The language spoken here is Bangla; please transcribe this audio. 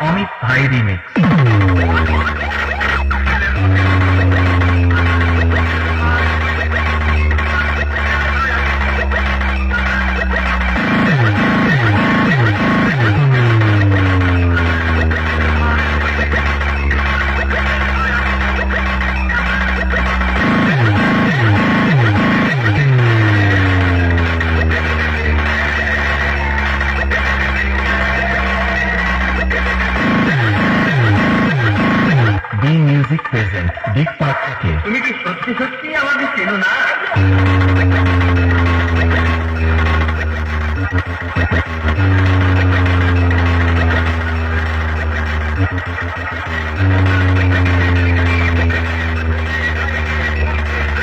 অমিত ভাই remix music present big park থেকে তুমি কি সত্যি সত্যি আমাকে চেনো না?